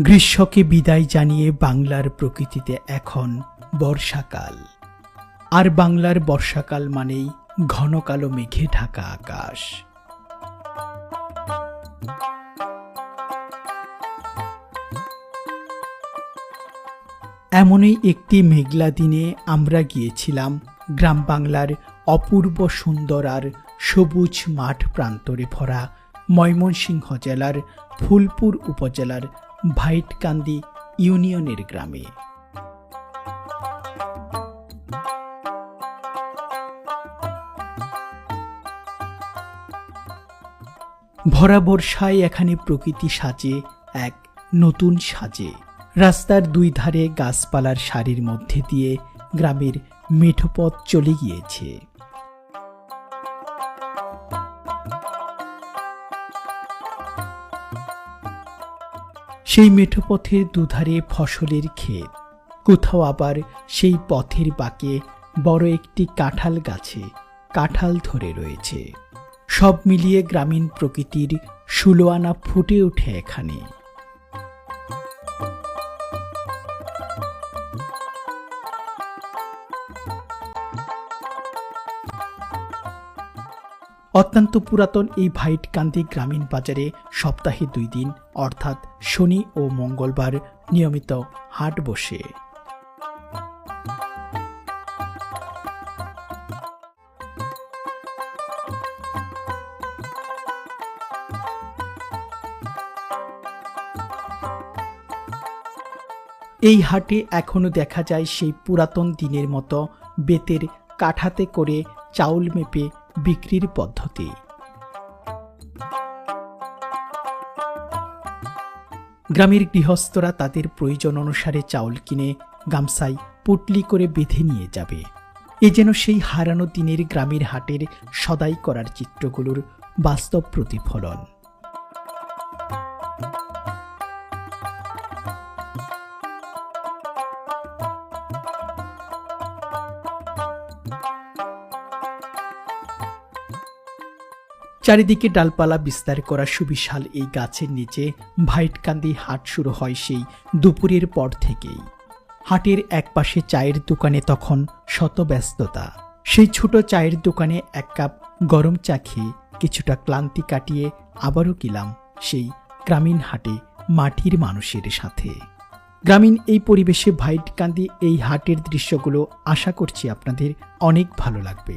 গ্রীষ্মকে বিদায় জানিয়ে বাংলার প্রকৃতিতে এখন বর্ষাকাল। আর বাংলার বর্ষাকাল মানেই ঘন কালো মেঘে ঢাকা আকাশ। এমনই একটি মেঘলা দিনে আমরা গিয়েছিলাম গ্রাম বাংলার অপূর্ব সুন্দর আর সবুজ মাঠ প্রান্তরে ভরা ময়মনসিংহ জেলার ফুলপুর উপজেলার ভাইটকান্দি ইউনিয়নের গ্রামে। ভরা বর্ষায় এখানে প্রকৃতি সাজে, এক নতুন সাজে। রাস্তার দুই ধারে গাছপালার সারির মধ্যে দিয়ে গ্রামের মেঠোপথ চলে গিয়েছে। সেই মেঠো পথের দুধারে ফসলের ক্ষেত। কোথাও আবার সেই পথের বাঁকে বড় একটি কাঁঠাল গাছে কাঁঠাল ধরে রয়েছে। সব মিলিয়ে গ্রামীণ প্রকৃতির সুলোয়ানা ফুটে ওঠে এখানে। অত্যন্ত পুরাতন এই ভাইটকান্দি গ্রামীণ বাজারে সপ্তাহে দুই দিন, অর্থাৎ শনি ও মঙ্গলবার নিয়মিত হাট বসে। এই হাটে এখনও দেখা যায় সেই পুরাতন দিনের মতো বেতের কাঠাতে করে চাউল মেপে বিক্রির পদ্ধতি। গ্রামের গৃহস্থরা তাদের প্রয়োজন অনুসারে চাউল কিনে গামসাই পুটলি করে বেঁধে নিয়ে যাবে। এ যেন সেই হারানো দিনের গ্রামের হাটের সদাই করার চিত্রগুলোর বাস্তব প্রতিফলন। চারিদিকে ডালপালা বিস্তার করা সুবিশাল এই গাছের নিচে ভাইটকান্দি হাট শুরু হয় সেই দুপুরের পর থেকেই। হাটের একপাশে চায়ের দোকানে তখন শত ব্যস্ততা সেই ছোট চায়ের দোকানে এক কাপ গরম চা খেয়ে কিছুটা ক্লান্তি কাটিয়ে আবারও গেলাম সেই গ্রামীণ হাটে মাটির মানুষের সাথে। গ্রামীণ এই পরিবেশে ভাইটকান্দি এই হাটের দৃশ্যগুলো আশা করছি আপনাদের অনেক ভালো লাগবে।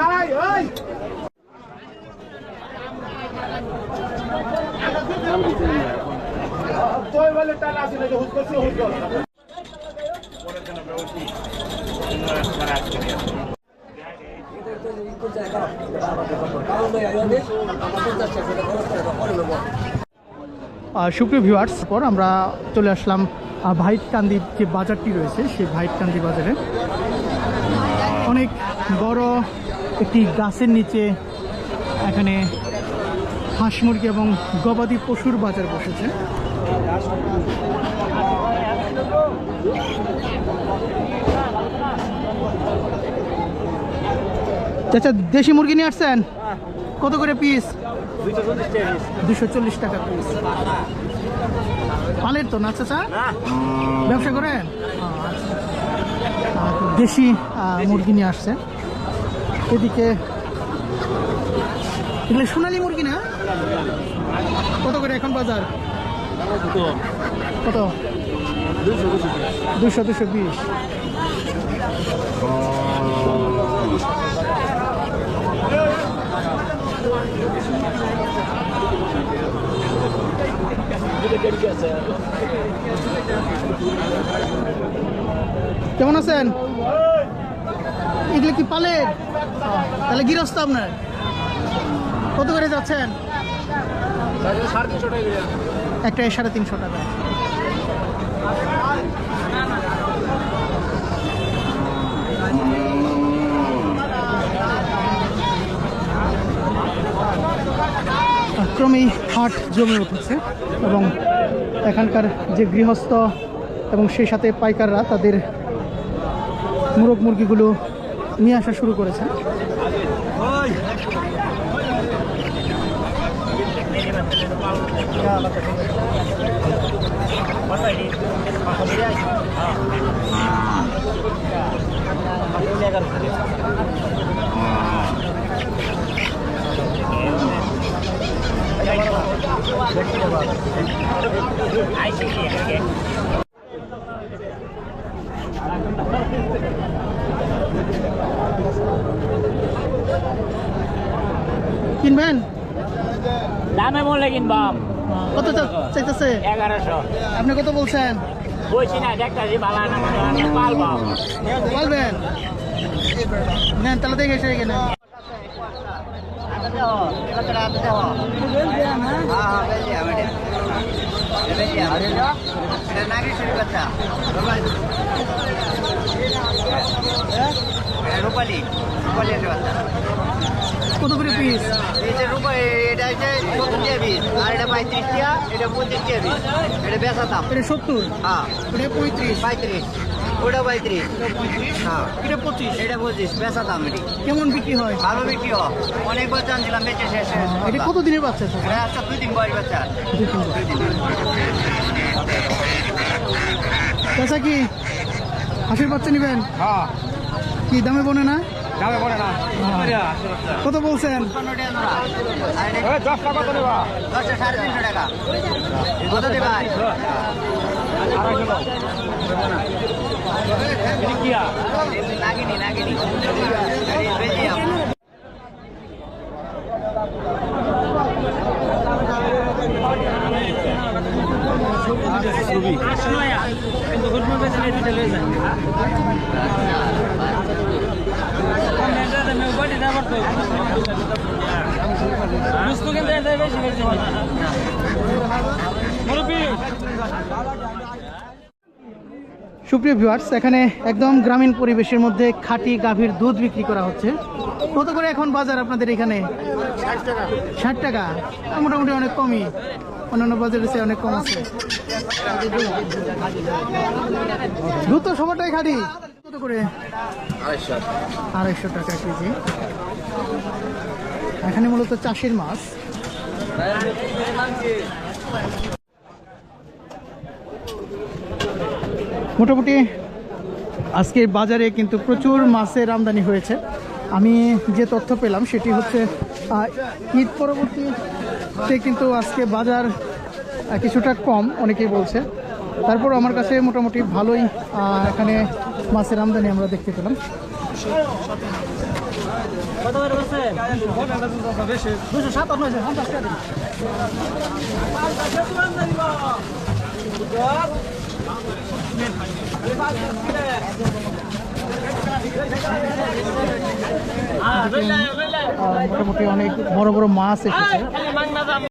নাই ওই তুই বলে হুজ করছি কর সুপ্রিয় ভিউয়ার্স পর আমরা চলে আসলাম ভাইটকান্দির যে বাজারটি রয়েছে, সেই ভাইটকান্দি বাজারে। অনেক বড় একটি গাছের নিচে এখানে হাঁস মুরগি এবং গবাদি পশুর বাজার বসেছে। চাচা দেশি মুরগি নিয়ে আসছেন? কত করে পিস দুশো চল্লিশ টাকা পিস পালের তো না চাচা? ব্যবসা করেন? আচ্ছা। দেশি মুরগি নিয়ে আসছে। এদিকে, এগুলো সোনালি মুরগি না? কত করে এখন বাজার? কত? দুশো দুশো বিশ। কেমন আছেন? এগুলো কি পালের? তাহলে গৃহস্থ আপনার। কত করে যাচ্ছেন? একটা সাড়ে তিনশো টাকা। ক্রমেই হাট জমে উঠেছে এবং এখানকার যে গৃহস্থ এবং সেই সাথে পাইকাররা তাদের মুরগ মুরগিগুলো নিয়ে আসা শুরু করেছে। কিনবেন? দামে বললে কিনবাম কত চাইতেছে? এগারোশো। আপনি কত বলছেন? বলছি না দেখতেছি ভালো না পালবাম বলবেন নেন তাহলে দেখে এসে এখানে রূপালি রূপালি একটা বাচ্চা। কত করে পিস এটা রূপালি এটা হচ্ছে সত্তর টাকা পিস আর এটা পঁয়ত্রিশ টাকা এটা পঁচিশ টাকা পিস এটা বেচা দাম। এটা সত্তর? হ্যাঁ। এটা পঁয়ত্রিশ? পঁয়ত্রিশ। ওটা পঁয়ত্রিশ। হ্যাঁ। এটা পঁচিশ? এটা পঁচিশ বেচা দাম এটি। কেমন বিক্রি হয়? ভালো বিক্রি হয়। অনেকবার জানছিলাম বেঁচে শেষ এটা কত দিনের বাচ্চা স্যার এটা একটা দুই দিন বয়স বাচ্চা। দুই কি? হাঁসের বাচ্চা নেবেন? হ্যাঁ। কি দামে বনে না? কত বলছেন? পনেরো টাকা জোড়া। আর এটা ওই দশ টাকা কত নেবা দশটা সাড়ে তিনশো টাকা কত দেবে নাগিনি নাগিনি বেজিয়াম সুপ্রিয় ভিউয়ার্স এখানে একদম গ্রামীণ পরিবেশের মধ্যে খাঁটি গাভীর দুধ বিক্রি করা হচ্ছে। কত করে এখন বাজার আপনাদের এখানে? ষাট টাকা। মোটামুটি অনেক কমই। অন্যান্য বাজারের চেয়ে অনেক কম আছে। দুধ তো সবারটাই খাঁটি। কত করে? আড়াইশো টাকা। কেজি। এখানে মূলত চাষের মাছ। মোটামুটি আজকের বাজারে কিন্তু প্রচুর মাছের আমদানি হয়েছে। আমি যে তথ্য পেলাম সেটি হচ্ছে ঈদ পরবর্তীতে কিন্তু আজকে বাজার কিছুটা কম অনেকেই বলছে। তারপর আমার কাছে মোটামুটি ভালোই আহ, এখানে মাছের আমদানি আমরা দেখতে পেলাম। আহ, মোটামুটি অনেক বড় বড় মাছ এসেছে